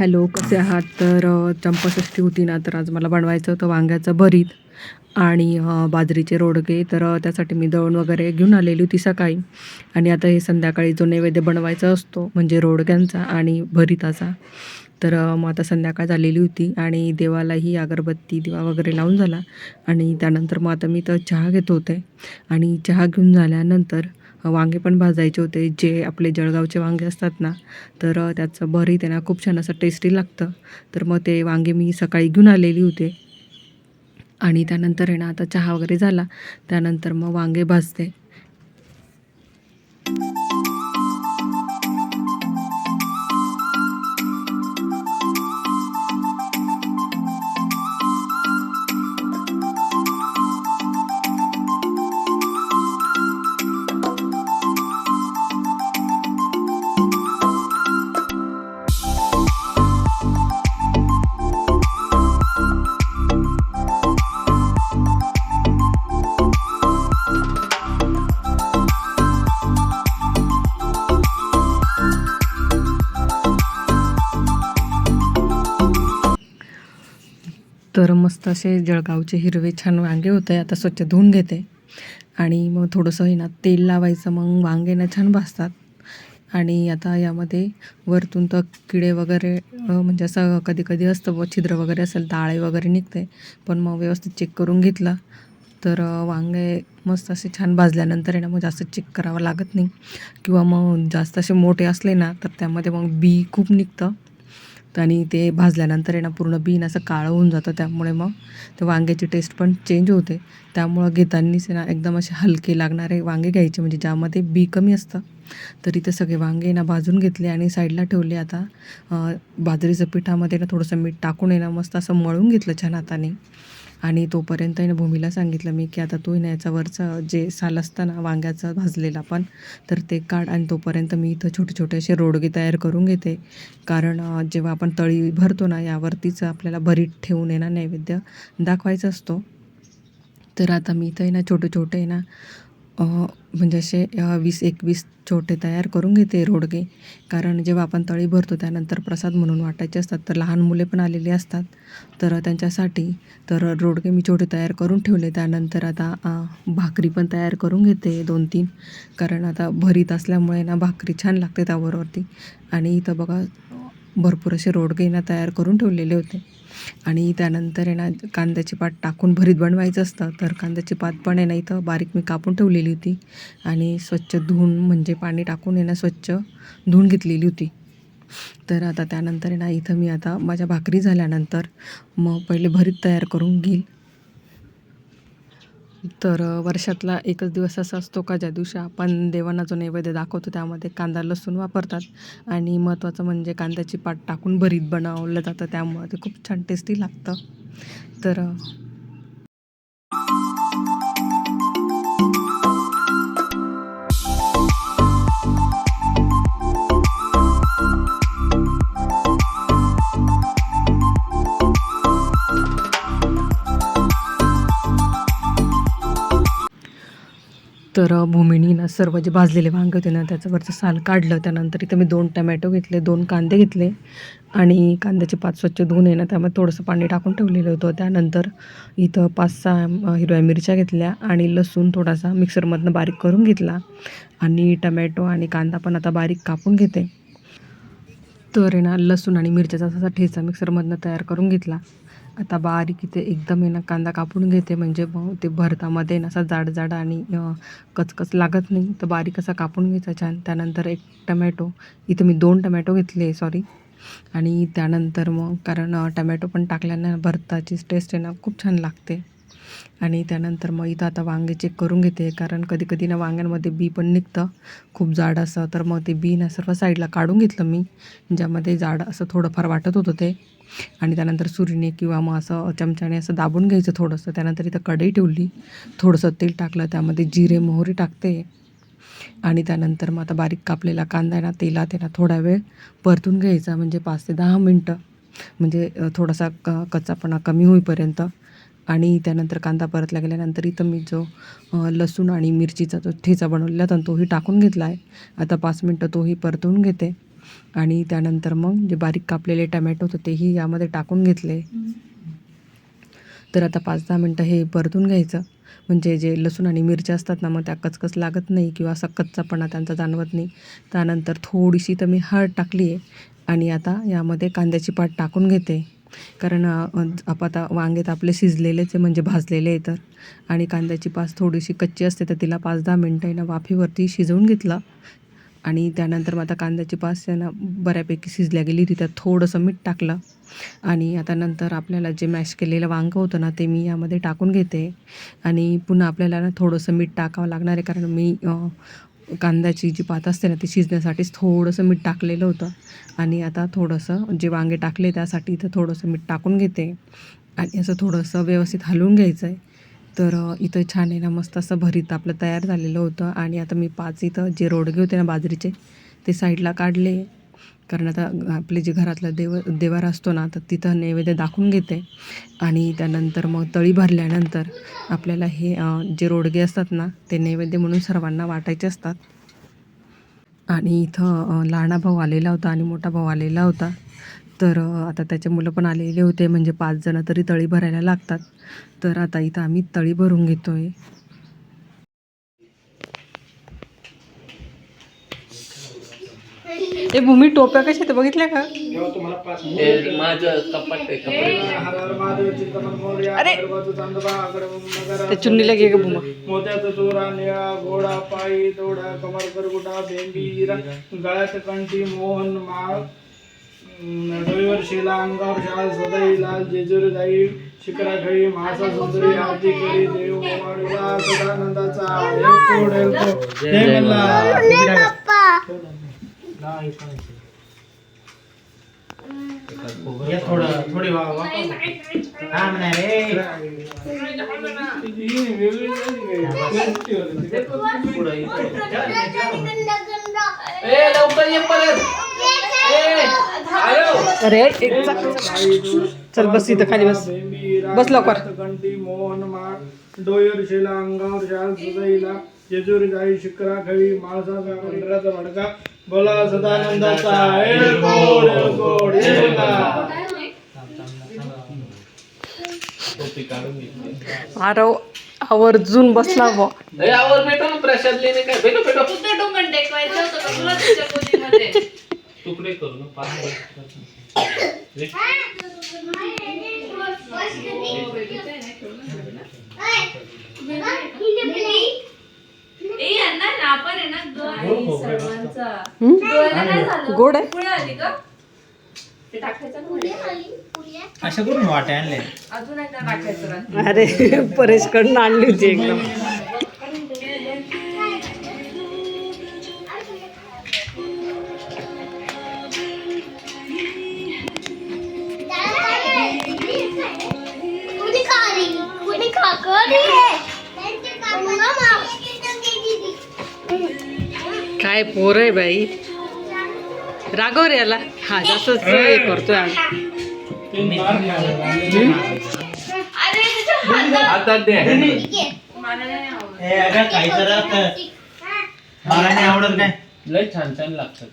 Hello कसे आहात तर अ, चंपाषष्ठी होती ना तर आज मला बनवायचं होतं वांग्याचं भरीत आणि बाजरीचे रोडगे. तर त्यासाठी मी दळण वगैरे घेऊन आलेली होती सकाळी. आणि आता हे संध्याकाळी जो नैवेद्य बनवायचा असतो म्हणजे रोडग्यांचा आणि भरिताचा तर मग आता संध्याकाळ झालेली होती आणि देवालाही अगरबत्ती दिवा वगैरे लावून झाला. आणि त्यानंतर मग आता मी तर चहा घेत होते. आणि चहा घेऊन झाल्यानंतर वांगे पण भाजायचे होते. जे आपले जळगावचे वांगे असतात ना तर त्याचं भरही त्यांना खूप छान असं टेस्टी लागतं. तर मग ते वांगे मी सकाळी घेऊन आलेली होते. आणि त्यानंतर आहे ना आता चहा वगैरे झाला. त्यानंतर मग वांगे भाजते. तर मस्त असे जळगावचे हिरवे छान वांगे होते. आता स्वच्छ धुवून घेते. आणि मग थोडंसं आहे ना तेल लावायचं मग वांगे ना छान भाजतात. आणि आता यामध्ये वरतून तर किडे वगैरे म्हणजे असं कधी कधी असतं व छिद्र वगैरे असेल तर आळे वगैरे निघते. पण मग व्यवस्थित चेक करून घेतला तर वांगे मस्त असे छान भाजल्यानंतर आहे ना मग जास्त चेक करावं लागत नाही. किंवा मग जास्त असे मोठे असले ना तर त्यामध्ये मग बी खूप निघतं. आणि ते भाजल्यानंतर आहे ना पूर्ण बीन असं काळं होऊन जातं. त्यामुळे मग ते वांग्याची टेस्ट पण चेंज होते. त्यामुळं घेतानीच आहे ना एकदम असे हलके लागणारे वांगे घ्यायचे. म्हणजे ज्यामध्ये बी कमी असतं तरी ते सगळे वांगे ना भाजून घेतले आणि साईडला ठेवले. आता बाजरीचं पिठामध्ये ना थोडंसं मीठ टाकून आहे ना मस्त असं मळून घेतलं छान हाताने. आणि तोपर्यंत आहे ना भूमीला सांगितलं मी की आता तू ना याचा वरचं जे साल असतं ना वांग्याचं भाजलेला पण तर ते काढ आणि तोपर्यंत मी इथं छोटे छोटे असे रोडगे तयार करून घेते. कारण जेव्हा आपण तळी भरतो ना यावरतीच आपल्याला भरीत ठेवून येणार नैवेद्य दाखवायचा असतो. तर आता मी इथं आहे ना छोटे छोटे आहे ना म्हणजे असे वीस एकवीस छोटे तयार करून घेते रोडगे. कारण जेव्हा आपण तळी भरतो त्यानंतर प्रसाद म्हणून वाटायचे असतात. तर लहान मुले पण आलेली असतात. तर त्यांच्यासाठी तर रोडगे मी छोटे तयार करून ठेवले. त्यानंतर आता भाकरी पण तयार करून घेते दोन तीन कारण आता भरीत असल्यामुळे ना भाकरी छान लागते त्याबरोवरती आणि इथं बघा भरपूर असे रोडगेना तयार करून ठेवलेले होते. आणि त्यानंतर आहे ना कांद्याची पात टाकून भरीत बनवायचं असतं. तर कांद्याची पात पण आहे ना इथं बारीक मी कापून ठेवलेली होती. आणि स्वच्छ धुवून म्हणजे पाणी टाकून आहे ना स्वच्छ धुवून घेतलेली होती. तर आता त्यानंतर आहे ना इथं मी आता माझ्या भाकरी झाल्यानंतर मग पहिले भरीत तयार करून घेईल. तर वर्षातला एकच दिवस असा असतो का ज्या दिवशी आपण देवांना जो नैवेद्य दाखवतो त्यामध्ये कांदा लसूण वापरतात. आणि महत्त्वाचं म्हणजे कांद्याची पात टाकून भरीत बनवलं जातं त्यामुळे ते खूप छान टेस्टी लागतं. तर तर भूमिनीनं सर्व जे भाजलेले वांगे होते ना त्याचं वरचं साल काढलं. त्यानंतर इथं मी दोन टमॅटो घेतले दोन कांदे घेतले आणि कांद्याचे पाच स्वच्छ धुवून आहे ना त्यामध्ये थोडंसं पाणी टाकून ठेवलेलं होतं. त्यानंतर इथं पाच सहा हिरव्या मिरच्या घेतल्या आणि लसूण थोडासा मिक्सरमधनं बारीक करून घेतला आणि टमॅटो आणि कांदा पण आता बारीक कापून घेते. तर आहे ना लसूण आणि मिरच्याचा असा ठेचा मिक्सरमधनं तयार करून घेतला. आता बारीक इथे एकदम आहे ना कांदा कापून घेते म्हणजे मग ते भरतामध्ये ना असा जाड जाड आणि कचकच लागत नाही. तर बारीक असा कापून घ्यायचा छान. त्यानंतर एक टमॅटो. इथे मी दोन टमॅटो घेतले सॉरी आणि त्यानंतर मग कारण टमॅटो पण टाकल्यानं भरताची टेस्ट आहे ना खूप छान लागते. आणि त्यानंतर मग इथं आता वांगे चेक करून घेते कारण कधी कधी ना वांग्यांमध्ये बी पण निघतं. खूप जाड असं तर मग ते बी ना सर्व साईडला काढून घेतलं मी ज्यामध्ये जाड असं थोडंफार वाटत होतं ते. आणि त्यानंतर सुरीने किंवा मग असं चमच्याने असं दाबून घ्यायचं थोडंसं. त्यानंतर इथं कढई ठेवली थोडंसं तेल टाकलं त्यामध्ये जिरे मोहरी टाकते. आणि त्यानंतर मग आता बारीक कापलेला कांदा आहे ना तेलात आहे ना थोडा वेळ परतून घ्यायचा म्हणजे पाच ते दहा मिनटं. म्हणजे थोडासा क कच्चापणा कमी होईपर्यंत. आणि त्यानंतर कांदा परतला गेल्यानंतर इथं मी जो लसूण आणि मिरचीचा जो ठेचा बनवलेला होता तोही टाकून घेतला आहे. आता पाच मिनटं तोही परतवून घेते. आणि त्यानंतर मग जे बारीक कापलेले टमॅटो होते तेही यामध्ये टाकून घेतले. तर आता पाच दहा मिनटं हे परतून घ्यायचं. म्हणजे जे लसूण आणि मिरच्या असतात ना मग त्या कचकच लागत नाही किंवा असा कच्चापणा त्यांचा जाणवत नाही. त्यानंतर थोडीशी तर मी हळद टाकली आहे आणि आता यामध्ये कांद्याची पात टाकून घेते. कारण आप आता वांगे तर आपले शिजलेलेच आहे म्हणजे भाजलेले आहे तर. आणि कांद्याची पास थोडीशी कच्ची असते तर तिला पाच दहा मिनटं आहे ना वाफेवरती शिजवून घेतलं. आणि त्यानंतर मग आता कांद्याची पास आहे ना बऱ्यापैकी शिजल्या गेली होती त्यात थोडंसं मीठ टाकलं. आणि आता नंतर आपल्याला जे मॅश केलेलं वांगं होतं ना ते मी यामध्ये टाकून घेते. आणि पुन्हा आपल्याला ना थोडंसं मीठ टाकावं लागणार आहे कारण मी कांद्याची जी पात असते ना ती शिजण्यासाठीच थोडंसं मीठ टाकलेलं होतं. आणि आता थोडंसं जे वांगे टाकले त्यासाठी इथं थोडंसं मीठ टाकून घेते. आणि असं थोडंसं व्यवस्थित हलवून घ्यायचं आहे तर इथं छान आहे ना मस्त असं भरीत आपलं तयार झालेलं होतं. आणि आता मी पाच इथं जे रोडगे होते ना बाजरीचे ते साईडला काढले. कारण आता आपले जे घरातला देव देवारा असतो ना तर तिथं नैवेद्य दाखवून घेते. आणि त्यानंतर मग तळी भरल्यानंतर आपल्याला हे जे रोडगे असतात ना ते नैवेद्य म्हणून सर्वांना वाटायचे असतात. आणि इथं लहाना भाऊ आलेला होता आणि मोठा भाऊ आलेला होता. तर आता त्याचे मुलं पण आलेले होते म्हणजे पाच जणं तरी तळी भरायला लागतात. तर आता इथं आम्ही तळी भरून घेतो आहे ए भूमी टोप्या कशा ते बघितल्या का माझं कपाट अरे ते चुन्नीला घे ग भूमा मोत्याचा चोरा निळा घोडा पायी तोडा कमर करगुटा बेंबीरा गळ्यात कंठी मोहन माळ शिला अंगावर शाल सदाई लाल जेजूर जाई शिखराखळी महासा सुंदरी आरती करी देव सदानंदाचा नाही, पण थोडं थोडी हा म्हणा रे लवकर ये परत. अरे एक चल बस इथं खाली बस. बस लवकर. मोहन माळ डोयर शेला अंगावर शाल सुदैला जेजूर जाई शिकरा खळी माळसा पंढराचा भडका बोला सदानंदाचा. एळकोड एळका. आरव आवर्जून बसला आवर भेटो ना प्रसाद लेने काय? भेटो भेटो. तुझं डोंगर टेकवायचं होतं का? तुला तुझ्या पोतीमध्ये तुकडे करू ना पाच ए यांना आणि सर्वांचा हम्म? डोळ्याला काय झालं गोड आहे? पुढे आली का ते टाकायचं ना मध्ये. अशा करून वाटे आणले अजून एकदा टाकायचं रात्री. अरे परेशकडनं आणली होती एकदम काय पोर आहे बाई? रागव रे याला? हा जास्तच हे करतोय आता दे आवडत. नाही आवडत काय. लय छान छान लागतात